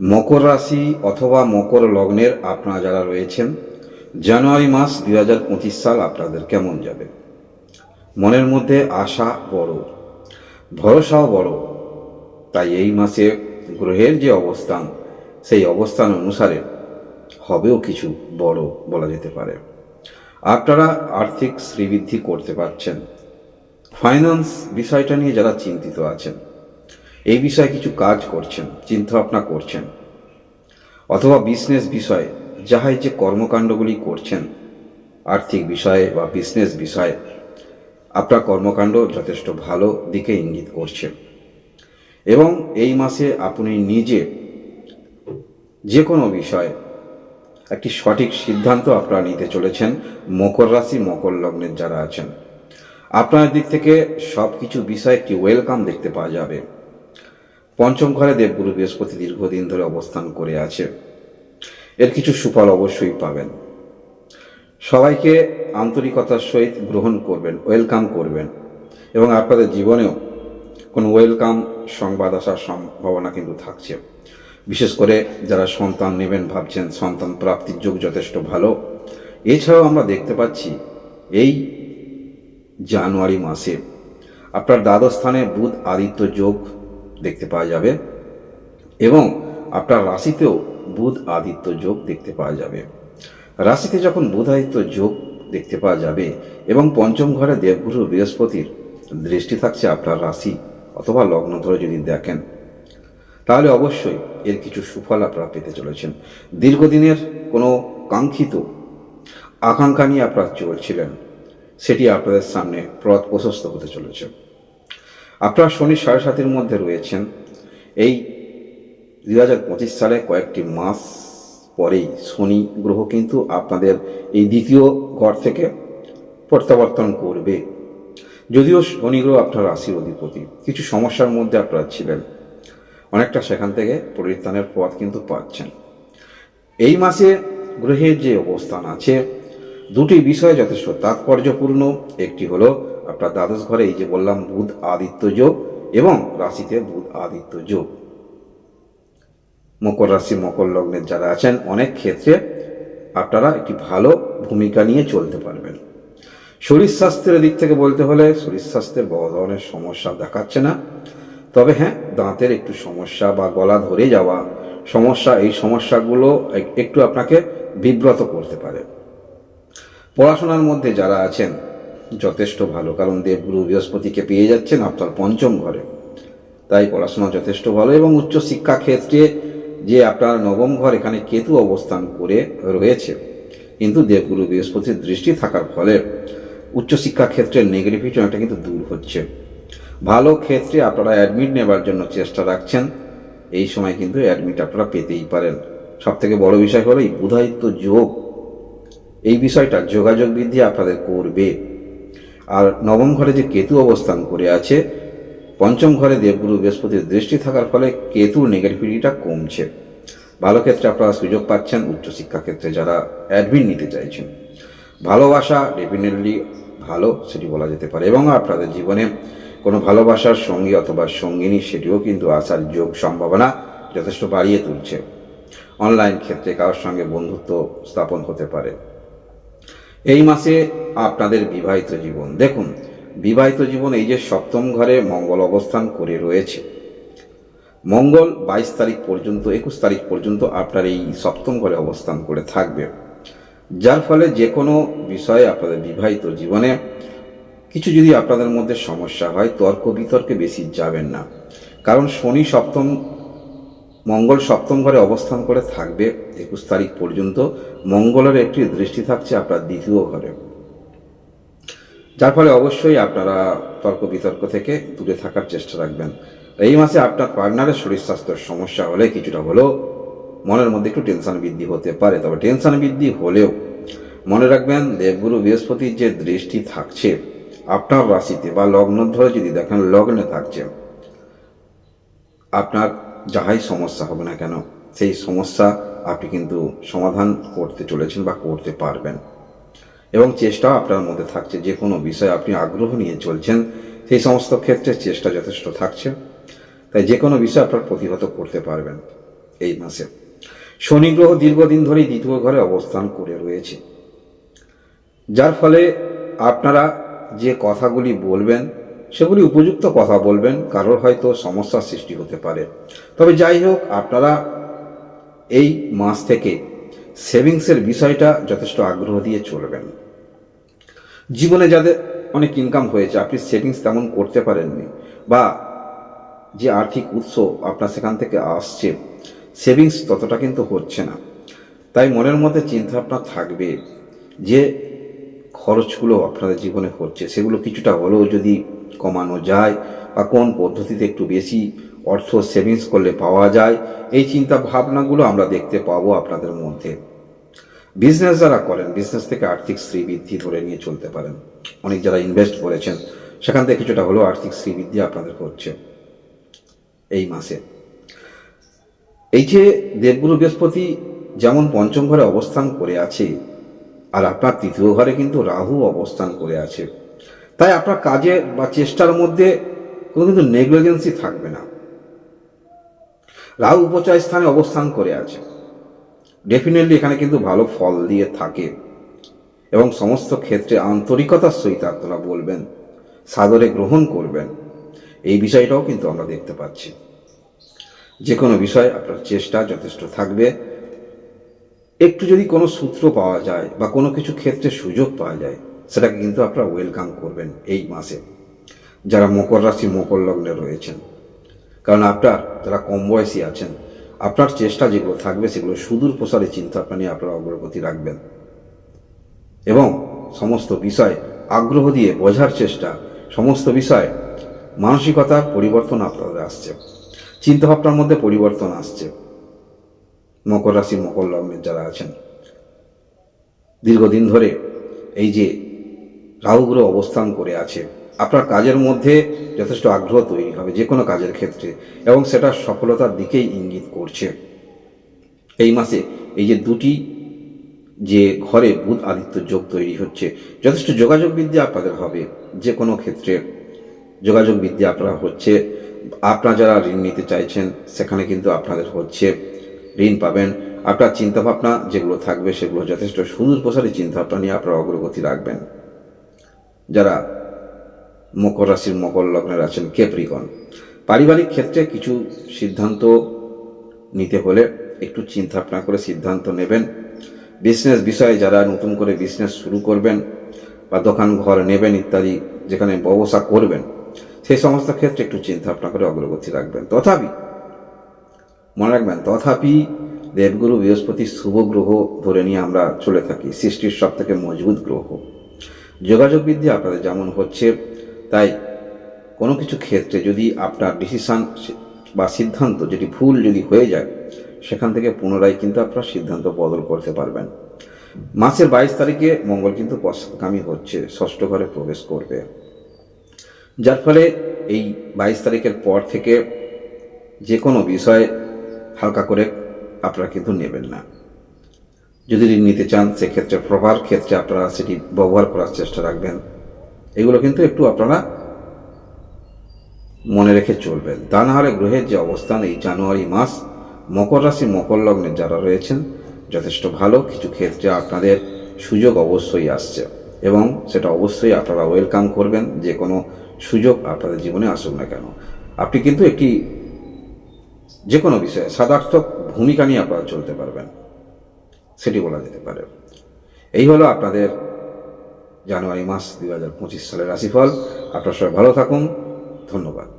মকর রাশি অথবা মকর লগ্নের আপনারা যারা রয়েছেন, জানুয়ারি মাস দুই হাজার পঁচিশ সাল আপনাদের কেমন যাবে? মনের মধ্যে আশা বড়, ভরসাও বড়। তাই এই মাসে গ্রহের যে অবস্থান, সেই অবস্থান অনুসারে হবেও কিছু বড় বলা যেতে পারে। আপনারা আর্থিক শ্রীবৃদ্ধি করতে পারছেন। ফাইন্যান্স বিষয়টা নিয়ে যারা চিন্তিত আছেন এই বিষয়ে কিছু কাজ করছেন চিন্তা ভাবনা করছেন। অথবা বিজনেস বিষয়ে যাহাই যে কর্মকাণ্ডগুলি করছেন, আর্থিক বিষয়ে বা বিজনেস বিষয়ে, আপনার কর্মকাণ্ড যথেষ্ট ভালো দিকে ইঙ্গিত করছে। এবং এই মাসে আপনি নিজে যে কোনো বিষয়ে একটি সঠিক সিদ্ধান্ত আপনারা নিতে চলেছেন, মকর রাশি, মকর লগ্নের যারা আছেন। আপনার দিক থেকে সব কিছু বিষয়ে একটি ওয়েলকাম দেখতে পাওয়া যাবে। পঞ্চম ঘরে দেবগুরু বৃহস্পতি দীর্ঘদিন ধরে অবস্থান করে আছে। এর কিছু সুফল অবশ্যই পাবেন। সবাইকে আন্তরিকতার সহিত গ্রহণ করবেন, ওয়েলকাম করবেন এবং আপনাদের জীবনেও কোনো ওয়েলকাম সংবাদ আসার সম্ভাবনা কিন্তু থাকছে। বিশেষ করে যারা সন্তান নেবেন ভাবছেন, সন্তান প্রাপ্তির যোগ যথেষ্ট ভালো। এছাড়াও আমরা দেখতে পাচ্ছি, এই জানুয়ারি মাসে আপনার দ্বাদশ স্থানে বুধ আদিত্য যোগ দেখতে পাওয়া যাবে এবং আপনার রাশিতেও বুধ আদিত্য যোগ দেখতে পাওয়া যাবে। রাশিতে যখন বুধ আদিত্য যোগ দেখতে পাওয়া যাবে এবং পঞ্চম ঘরে দেবগুরু বৃহস্পতির দৃষ্টি থাকছে আপনার রাশি অথবা লগ্ন ধরে যদি দেখেন, তাহলে অবশ্যই এর কিছু সুফল আপনারা পেতে চলেছেন। দীর্ঘদিনের কোনো কাঙ্ক্ষিত আকাঙ্ক্ষা নিয়ে আপনারা চলছিলেন, সেটি আপনাদের সামনে পথ প্রশস্ত হতে চলেছে। আপনারা শনি সাড়ে সাতের মধ্যে রয়েছেন। এই দুই হাজার পঁচিশ সালে কয়েকটি মাস পরেই শনি গ্রহ কিন্তু আপনাদের এই দ্বিতীয় ঘর থেকে প্রত্যাবর্তন করবে। যদিও শনি গ্রহ আপনার রাশির অধিপতি। কিছু সমস্যার মধ্যে আপনারা ছিলেন। অনেকটা সেখান থেকে পরিত্রাণের পথ কিন্তু পাচ্ছেন। এই মাসে গ্রহের যে অবস্থান আছে, দুটি বিষয় যথেষ্ট তাৎপর্যপূর্ণ। একটি হলো আপনার দ্বাদশ ঘরে এই যে বললাম, বুধ আদিত্য যোগ এবং রাশিতে বুধ আদিত্য যোগ। মকর রাশি, মকর লগ্নের যারা আছেন, অনেক ক্ষেত্রে আপনারা একটি ভালো ভূমিকা নিয়ে চলতে পারবেন। শরীর স্বাস্থ্যের দিক থেকে বলতে হলে শরীর স্বাস্থ্যের বড় ধরনের সমস্যা দেখাচ্ছে না। তবে হ্যাঁ দাঁতের একটু সমস্যা বা গলা ধরে যাওয়া সমস্যা, এই সমস্যাগুলো একটু আপনাকে বিব্রত করতে পারে। পড়াশোনার মধ্যে যারা আছেন যথেষ্ট ভালো। কারণ দেবগুরু বৃহস্পতিকে পেয়ে যাচ্ছেন আপনার পঞ্চম ঘরে। তাই পড়াশোনা যথেষ্ট ভালো এবং উচ্চশিক্ষা ক্ষেত্রে যে আপনার নবম ঘর এখানে কেতু অবস্থান করে রয়েছে। কিন্তু দেবগুরু বৃহস্পতির দৃষ্টি থাকার ফলে উচ্চশিক্ষা ক্ষেত্রে নেগেটিভিটি অনেকটা কিন্তু দূর হচ্ছে। ভালো ক্ষেত্রে আপনারা অ্যাডমিট নেবার জন্য চেষ্টা রাখছেন। এই সময় কিন্তু অ্যাডমিট আপনারা পেতেই পারেন। সব থেকে বড় বিষয় হলো এই বুধায়িত্ব যোগ। এই বিষয়টা যোগাযোগ বৃদ্ধি আপনাদের করবে। আর নবম ঘরে যে কেতু অবস্থান করে আছে, পঞ্চম ঘরে দেবগুরু বৃহস্পতির দৃষ্টি থাকার ফলে কেতুর নেগেটিভিটিটা কমছে। ভালো ক্ষেত্রে আপনারা সুযোগ পাচ্ছেন উচ্চশিক্ষা ক্ষেত্রে যারা অ্যাডমিন নিতে চাইছেন। ভালোবাসা ডেফিনেটলি ভালো, সেটি বলা যেতে পারে। এবং আপনাদের জীবনে কোনো ভালোবাসার সঙ্গী অথবা সঙ্গিনী, সেটিও কিন্তু আসার যোগ সম্ভাবনা যথেষ্ট বাড়িয়ে তুলছে। অনলাইন ক্ষেত্রে কারোর সঙ্গে বন্ধুত্ব স্থাপন হতে পারে। এই মাসে আপনাদের বিবাহিত জীবন। দেখুন, বিবাহিত জীবন এই যে সপ্তম ঘরে মঙ্গল অবস্থান করে রয়েছে। মঙ্গল বাইশ তারিখ পর্যন্ত, একুশ তারিখ পর্যন্ত আপনার এই সপ্তম ঘরে অবস্থান করে থাকবে। যার ফলে যে কোনো বিষয়ে আপনাদের বিবাহিত জীবনে কিছু যদি আপনাদের মধ্যে সমস্যা হয়, তর্ক বিতর্কে বেশি যাবেন না। কারণ শনি সপ্তম মঙ্গল সপ্তম ঘরে অবস্থান করে থাকবে একুশ তারিখ পর্যন্ত। মঙ্গলের একটি দৃষ্টি থাকছে আপনার দ্বিতীয় ঘরে। যার ফলে অবশ্যই আপনারা তর্ক বিতর্ক থেকে দূরে থাকার চেষ্টা রাখবেন। এই মাসে আপনার পার্টনারের শরীর স্বাস্থ্যের সমস্যা হলে কিছুটা হলেও মনের মধ্যে একটু টেনশন বৃদ্ধি হতে পারে। তবে টেনশন বৃদ্ধি হলেও মনে রাখবেন, দেবগুরু বৃহস্পতির যে দৃষ্টি থাকছে, আপনার রাশিতে বা লগ্ন ধরে যদি দেখেন, লগ্নে থাকছে, আপনার যাহাই সমস্যা হবে না কেন, সেই সমস্যা আপনি কিন্তু সমাধান করতে চলেছেন বা করতে পারবেন। এবং চেষ্টাও আপনার মধ্যে থাকছে, যে কোনো বিষয়ে আপনি আগ্রহ নিয়ে চলছেন, সেই সমস্ত ক্ষেত্রে চেষ্টা যথেষ্ট থাকছে। তাই যে কোনো বিষয় আপনার প্রতিহত করতে পারবেন এই মাসে। শনি গ্রহ দীর্ঘদিন ধরেই দ্বিতীয় ঘরে অবস্থান করে রয়েছে। যার ফলে আপনারা যে কথাগুলি বলবেন সেগুলি উপযুক্ত কথা বলবেন, কারোর হয়তো সমস্যার সৃষ্টি হতে পারে। তবে যাই হোক, আপনারা এই মাস থেকে সেভিংসের বিষয়টা যথেষ্ট আগ্রহ দিয়ে চলবেন। জীবনে যাদের অনেক ইনকাম হয়েছে, আপনি সেভিংস তেমন করতে পারেননি, বা যে আর্থিক উৎস আপনার সেখান থেকে আসছে, সেভিংস ততটা কিন্তু হচ্ছে না। তাই মনের মধ্যে চিন্তা আপনার থাকবে যে খরচগুলো আপনাদের জীবনে হচ্ছে, সেগুলো কিছুটা হলেও যদি কমানো যায় বা কোন পদ্ধতিতে একটু বেশি অর্থ সেভিংস করলে পাওয়া যায়, এই চিন্তা ভাবনাগুলো আমরা দেখতে পাবো আপনাদের মধ্যে। বিজনেস যারা করেন বিজনেস থেকে আর্থিক শ্রীবৃদ্ধি ধরে নিয়ে চলতে পারেন। অনেক যারা ইনভেস্ট করেছেন, সেখান থেকে কিছুটা হলেও আর্থিক শ্রীবৃদ্ধি আপনাদের হচ্ছে এই মাসে। এই যে দেবগুরু বৃহস্পতি যেমন পঞ্চম ঘরে অবস্থান করে আছে আর আপনার তৃতীয় ঘরে কিন্তু রাহু অবস্থান করে আছে। তাই আপনার কাজে বা চেষ্টার মধ্যে কোনো কিন্তু নেগলিজেন্সি থাকবে না। রাহু উপচয় স্থানে অবস্থান করে আছে। ডেফিনেটলি এখানে কিন্তু ভালো ফল দিয়ে থাকে। এবং সমস্ত ক্ষেত্রে আন্তরিকতার সহিত আপনারা বলবেন, সাদরে গ্রহণ করবেন। এই বিষয়টাও কিন্তু আমরা দেখতে পাচ্ছি। যে কোনো বিষয় আপনার চেষ্টা যথেষ্ট থাকবে। একটু যদি কোনো সূত্র পাওয়া যায় বা কোনো কিছু ক্ষেত্রে সুযোগ পাওয়া যায়, সেটাকে কিন্তু আপনারা ওয়েলকাম করবেন এই মাসে। যারা মকর রাশি, মকর লগ্নে রয়েছেন। কারণ আপনার, যারা কম বয়সী আছেন, আপনার চেষ্টা যেগুলো থাকবে, সেগুলো সুদূর প্রসারে চিন্তা ভাবনা নিয়ে আপনারা অগ্রগতি রাখবেন। এবং সমস্ত বিষয়, আগ্রহ দিয়ে বোঝার চেষ্টা, সমস্ত বিষয়, মানসিকতার পরিবর্তন আপনাদের আসছে। চিন্তাভাবনার মধ্যে পরিবর্তন আসছে। মকর রাশি, মকর লগ্নের যারা আছেন, দীর্ঘদিন ধরে এই যে রাহুগ্রহ অবস্থান করে আছে, আপনার কাজের মধ্যে যথেষ্ট আগ্রহ তৈরি হবে যে কোনো কাজের ক্ষেত্রে এবং সেটা সফলতার দিকেই ইঙ্গিত করছে। এই মাসে এই যে দুটি যে ঘরে বুধ আদিত্য যোগ তৈরি হচ্ছে, যথেষ্ট যোগাযোগ বিদ্যা আপনাদের হবে যে কোনো ক্ষেত্রে। যোগাযোগ বিদ্যা আপনারা হচ্ছে, আপনারা যারা ঋণ নিতে চাইছেন, সেখানে কিন্তু আপনাদের হচ্ছে ঋণ পাবেন। আপনার চিন্তাভাবনা যেগুলো থাকবে সেগুলো যথেষ্ট সুদূর প্রসারী চিন্তাভাবনা নিয়ে আপনারা অগ্রগতি রাখবেন। যারা মকর রাশির মকর লগ্নের আছেন কেপ্রিকন পারিবারিক ক্ষেত্রে কিছু সিদ্ধান্ত নিতে হলে একটু চিন্তা ভাবনা করে সিদ্ধান্ত নেবেন। বিজনেস বিষয়ে যারা নতুন করে বিজনেস শুরু করবেন বা দোকান ঘর নেবেন ইত্যাদি, যেখানে ব্যবসা করবেন সেই সমস্ত ক্ষেত্রে একটু চিন্তা ভাবনা করে অগ্রগতি রাখবেন। তথাপি মনে রাখবেন, তথাপি দেবগুরু বৃহস্পতি শুভ গ্রহ ধরে নিয়ে আমরা চলে থাকি, সৃষ্টির সব থেকে মজবুত গ্রহ। যোগাযোগ বিদ্যা আপনাদের যেমন হচ্ছে, তাই কোনো কিছু ক্ষেত্রে যদি আপনার ডিসিশান বা সিদ্ধান্ত যেটি ভুল যদি হয়ে যায়, সেখান থেকে পুনরায় কিন্তু আপনার সিদ্ধান্ত বদল করতে পারবেন। মাসের বাইশ তারিখে মঙ্গল কিন্তু পশ্চাৎগামী হচ্ছে, ষষ্ঠ ঘরে প্রবেশ করবে। যার ফলে এই বাইশ তারিখের পর থেকে যে কোনো বিষয় হালকা করে আপনারা কিন্তু নেবেন না। যদি ঋণ নিতে চান, সেক্ষেত্রে প্রভার ক্ষেত্রে আপনারা সেটি ব্যবহার করার চেষ্টা রাখবেন। এগুলো কিন্তু একটু আপনারা মনে রেখে চলবেন। তা গ্রহের যে অবস্থান এই জানুয়ারি মাস, মকর রাশি, মকর লগ্নে যারা রয়েছেন, যথেষ্ট ভালো। কিছু ক্ষেত্রে আপনাদের সুযোগ অবশ্যই আসছে এবং সেটা অবশ্যই আপনারা ওয়েলকাম করবেন। যে কোনো সুযোগ আপনাদের জীবনে আসুক না কেন। আপনি কিন্তু একটি যে কোনো বিষয়ে সাদার্থক ভূমিকা নিয়ে আপনারা চলতে পারবেন। সেটি বলা যেতে পারে। এই হলো আপনাদের জানুয়ারি মাস দু হাজার পঁচিশ সালের রাশিফল। আপনার সবাই ভালো থাকুন। ধন্যবাদ।